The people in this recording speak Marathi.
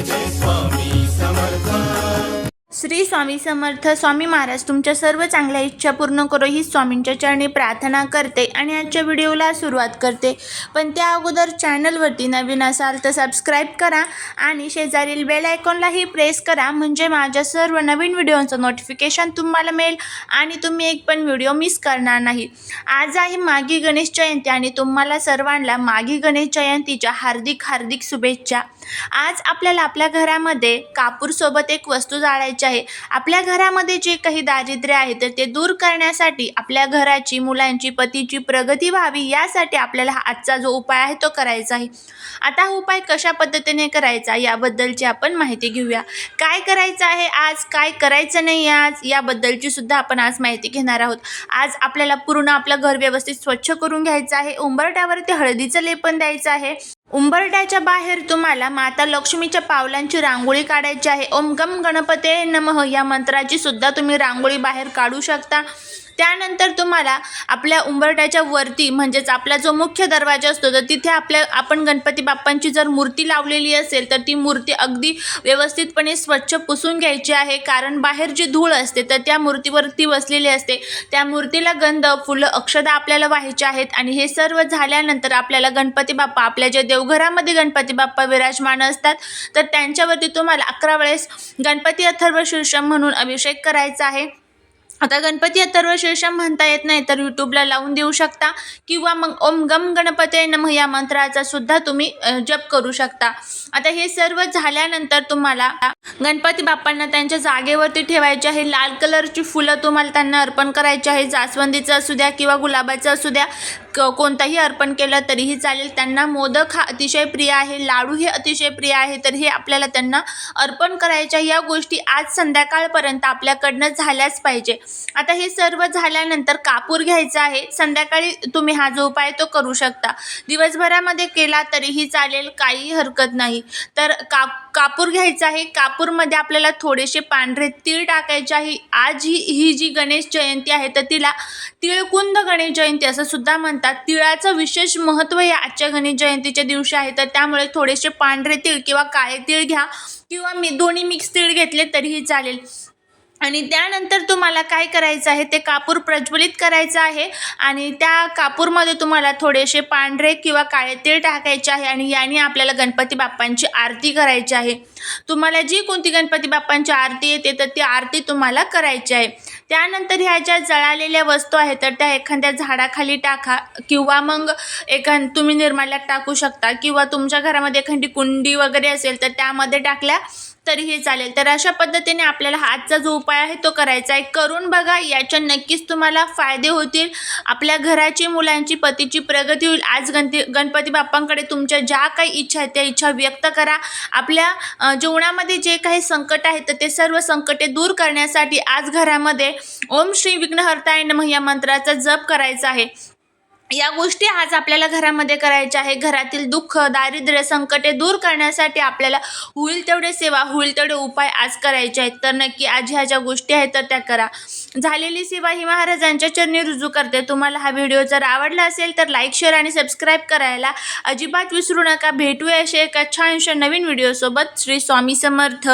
जय जय स्वामी समर्थ श्री स्वामी समर्थ स्वामी महाराज तुमच्या सर्व चांगल्या इच्छा पूर्ण करो ही स्वामींच्या चरणी प्रार्थना करते आणि आजच्या व्हिडिओला सुरुवात करते. पण त्या अगोदर चॅनलवरती नवीन असाल तर सबस्क्राईब करा आणि शेजारील बेल आयकॉनलाही प्रेस करा म्हणजे माझ्या सर्व नवीन व्हिडिओचं नोटिफिकेशन तुम्हाला मिळेल आणि तुम्ही एक पण व्हिडिओ मिस करणार नाही. आज आहे मागी गणेश जयंती आणि तुम्हाला सर्वांना मागी गणेश जयंतीच्या हार्दिक हार्दिक शुभेच्छा. आज आपल्याला आपल्या घरामध्ये कापूरसोबत एक वस्तू जाळायची आहे. आपल्या घरामध्ये जे काही दारिद्र्य आहे तर ते दूर करण्यासाठी आपल्या घराची मुलांची पतीची प्रगती व्हावी यासाठी आपल्याला हा आजचा जो उपाय आहे तो करायचा आहे. आता हा उपाय कशा पद्धतीने करायचा याबद्दलची आपण माहिती घेऊया. काय करायचं आहे आज काय करायचं नाही आज याबद्दलची सुद्धा आपण आज माहिती घेणार आहोत. आज आपल्याला पूर्ण आपलं घर व्यवस्थित स्वच्छ करून घ्यायचं आहे. उंबरट्यावरती हळदीचं लेपन द्यायचं आहे. उंबरट्याच्या बाहेर तुम्हाला माता लक्ष्मीच्या पावलांची रांगोळी काढायची आहे. ओम गम गणपते नमः या मंत्राची सुद्धा तुम्ही रांगोळी बाहेर काढू शकता. त्यानंतर तुम्हाला आपल्या उंबरट्याच्या वरती म्हणजेच आपला जो मुख्य दरवाजा असतो तर तिथे आपल्या आपण गणपती बाप्पांची जर मूर्ती लावलेली असेल तर ती मूर्ती अगदी व्यवस्थितपणे स्वच्छ पुसून घ्यायची आहे. कारण बाहेर जी धूळ असते तर त्या मूर्तीवरती बसलेली असते. त्या मूर्तीला गंध फुलं अक्षदा आपल्याला व्हायचे आहेत. आणि हे सर्व झाल्यानंतर आपल्याला गणपती बाप्पा आपल्या जे देवघरामध्ये गणपती बाप्पा विराजमान असतात तर त्यांच्यावरती तुम्हाला अकरा वेळेस गणपती अथर्व शीर्षम म्हणून अभिषेक करायचा आहे. आता गणपती अथर्व शीर्षम म्हणता येत नाही तर यूट्यूबला लावून देऊ शकता. किंवा मग ओम गम गणपते नम या मंत्राचा सुद्धा तुम्ही जप करू शकता. आता हे सर्व झाल्यानंतर तुम्हाला गणपती बाप्पांना त्यांच्या जागेवरती ठेवायचे आहे. लाल कलरची फुलं तुम्हाला त्यांना अर्पण करायची आहे. जास्वंदीचं असू द्या किंवा गुलाबाचं असू द्या. क कोणताही अर्पण केलं तरीही चालेल. त्यांना मोदक हा अतिशय प्रिय आहे लाडू हे अतिशय प्रिय आहे तर हे आपल्याला त्यांना अर्पण करायच्या या गोष्टी आज संध्याकाळपर्यंत आपल्याकडनं झाल्याच पाहिजे. आता हे सर्व झाल्यानंतर कापूर घ्यायचा आहे. संध्याकाळी तुम्ही हा जो उपाय तो करू शकता. दिवसभरामध्ये केला तरीही चालेल काही हरकत नाही. तर का कापूर घ्यायचा आहे. कापूरमध्ये आपल्याला थोडेसे पांढरे तीळ टाकायचे आहे. आज ही ही जी गणेश जयंती आहे तर तिला तिळकुंद गणेश जयंती असं सुद्धा म्हणतात. तिळाचं विशेष महत्त्व हे आजच्या गणेश जयंतीच्या दिवशी आहे. तर त्यामुळे थोडेसे पांढरे तीळ किंवा काळे तीळ घ्या किंवा मी दोन्ही मिक्स तीळ घेतले तरीही चालेल. आणि त्यानंतर तुम्हाला काय करायचं आहे ते कापूर प्रज्वलित करायचं आहे आणि त्या कापूरमध्ये तुम्हाला थोडेसे पांढरे किंवा काळे तीळ टाकायचे आहे आणि याने आपल्याला गणपती बाप्पांची आरती करायची आहे. तुम्हाला जी कोणती गणपती बाप्पांची आरती येते तर ती आरती तुम्हाला करायची आहे. त्यानंतर ह्या ज्या जळालेल्या वस्तू आहेत तर त्या एखाद्या झाडाखाली टाका किंवा मग एखा तुम्ही निर्माल्यात टाकू शकता किंवा तुमच्या घरामध्ये एखादी कुंडी वगैरे असेल तर त्यामध्ये टाकल्या तरीही चालेल. तर अशा पद्धतीने आपल्याला आजचा जो उपाय आहे तो करायचा आहे. करून बघा याच्या नक्कीच तुम्हाला फायदे होतील. आपल्या घराची मुलांची पतीची प्रगती होईल. आज गणती गणपती बाप्पांकडे तुमच्या ज्या काही इच्छा आहेत त्या इच्छा व्यक्त करा. आपल्या जीवनामध्ये जे काही संकट आहेत तर ते सर्व संकटे दूर करण्यासाठी आज घरामध्ये ओम श्री विघ्नहर्ताय नम या मंत्राचा जप करायचा आहे. या गोष्टी आज आपल्याला घरामध्ये करायच्या आहे घरातील दुःख दारिद्र्य संकटे दूर करण्यासाठी आपल्याला होईल तेवढे सेवा होईल तेवढे उपाय आज करायचे आहेत. तर नक्की आज ह्या ज्या गोष्टी आहेत तर त्या करा. झालेली सेवा ही महाराजांच्या चरणी रुजू करते. तुम्हाला हा व्हिडिओ जर आवडला असेल तर लाईक शेअर आणि सबस्क्राईब करायला अजिबात विसरू नका. भेटूया असे एका छानशा नवीन व्हिडिओसोबत. श्री स्वामी समर्थ.